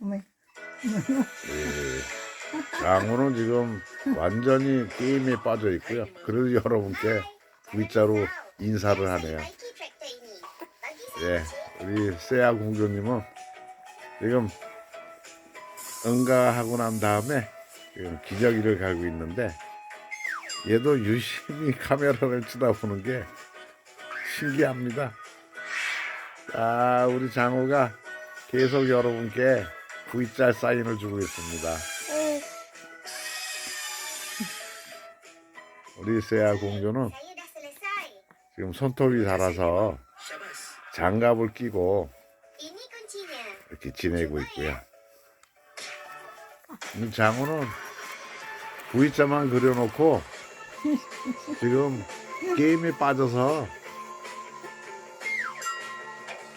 어머. 예. 장우는 지금 완전히 게임에 빠져 있고요. 그래도 여러분께 V자로 인사를 하네요. 예, 우리 세아 공주님은 지금 응가하고 난 다음에 지금 기저귀를 갈고 있는데 얘도 유심히 카메라를 쳐다보는 게 신기합니다. 자, 우리 장우가 계속 여러분께 V자 사인을 주고 있습니다. 우리 세아 공주는 지금 손톱이 Syabas. 장갑을 끼고. 이렇게 지내고 있고요. 이 장우는 V자만 그려놓고 지금 게임에 빠져서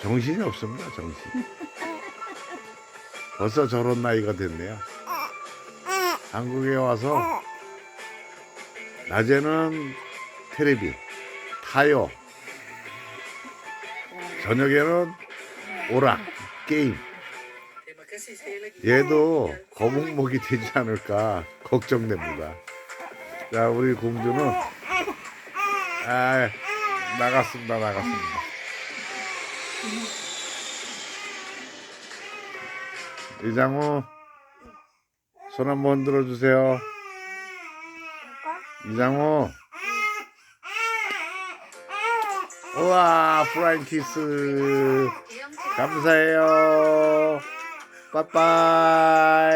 정신이 없습니다. 정신. 벌써 저런 나이가 됐네요. 한국에 와서 낮에는 테레비, 타요, 저녁에는 오락, 게임. 얘도 거북목이 되지 않을까 걱정됩니다. 자, 우리 공주는 아, 나갔습니다, 나갔습니다. 이장우 손 한번 흔들어 주세요. 이장우 우와 프라잉 키스 감사해요. 빠빠이.